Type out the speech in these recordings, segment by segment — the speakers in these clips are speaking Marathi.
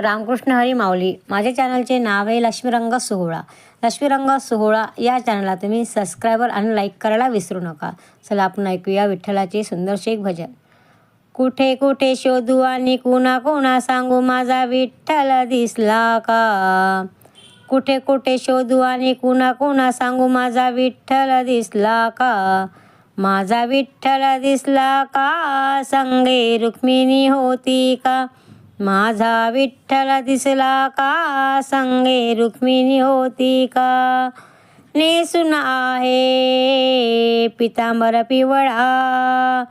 रामकृष्ण हरी माऊली. माझ्या चॅनलचे नाव आहे लक्ष्मीरंग सोहळा लक्ष्मीरंग सोहळा या चॅनलला तुम्ही सबस्क्रायबर आणि लाईक करायला विसरू नका. चला आपण ऐकूया विठ्ठलाचे सुंदरसे एक भजन. कुठे कुठे शोधू आणि कुणा कोणा सांगू माझा विठ्ठल दिसला का? कुठे कुठे शोधू आणि कुणा कोणा सांगू माझा विठ्ठल दिसला का? माझा विठ्ठल दिसला का? संगे रुक्मिणी होती का? माझा विठ्ठल दिसला का? संगे रुक्मिणी होती का? नेसून आहे पितांबर पिवळा.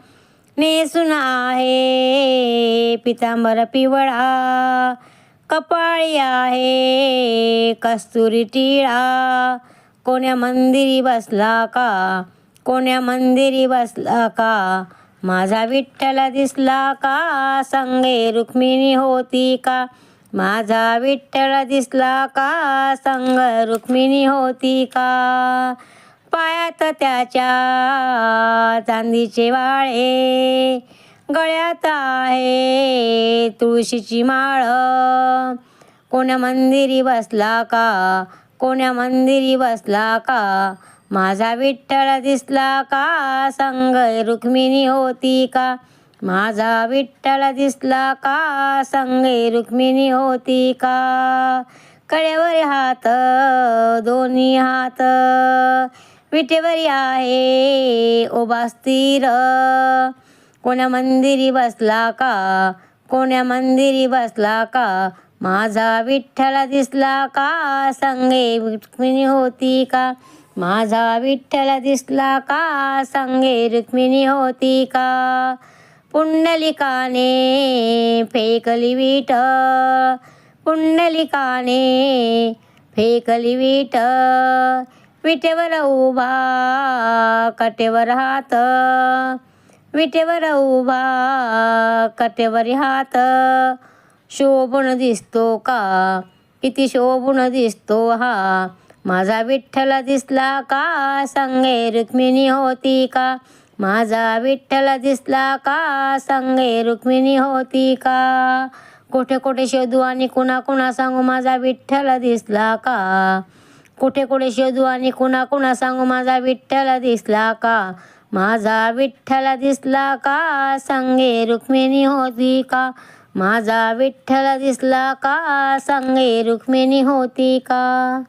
नेसून आहे पितांबर पिवळा. कपाळी आहे कस्तुरी टिळा. कोण्या मंदिरी बसला का? कोण्या मंदिरी बसला का? माझा विठ्ठल दिसला का? संगे रुक्मिणी होती का? माझा विठ्ठल दिसला का? संग रुक्मिणी होती का? पायात त्याच्या चांदीचे वाळे गळ्यात आहे तुळशीची माळ. कोण्या मंदिरी बसला का? कोण्या मंदिरी बसला का? माझा विठ्ठल दिसला का? संग रुक्मिणी होती का? माझा विठ्ठल दिसला का? संग रुक्मिणी होती का? कळेवर हात दोन्ही हात. विटेवरी आहे उभा स्थिर. कोण्या मंदिरी बसला का? कोण्या मंदिरी बसला का? माझा विठ्ठल दिसला का? संगे रुक्मिणी होती का? माझा विठ्ठल दिसला का? संगे रुक्मिणी होती का? पुंडलिकाने फेकली विठ पुंडलिकाने फेकली विठ विटेवर उभा कटेवर हात. विटेवर उभा कटेवर हात. शोभून दिसतो का? किती शोभून दिसतो हा? माझा विठ्ठल दिसला का? संगे रुक्मिणी होती का? माझा विठ्ठल दिसला का? संगे रुक्मिणी होती का? कुठे कुठे शोधू आणि कुणा कुणा सांगू माझा विठ्ठल दिसला का? कुठे कुठे शोधू आणि कुणा कुणा सांगू माझा विठ्ठल दिसला का? माझा विठ्ठल दिसला का? संगे रुक्मिणी होती का? माझा विठ्ठल दिसला का? संगे रुक्मिणी होती का?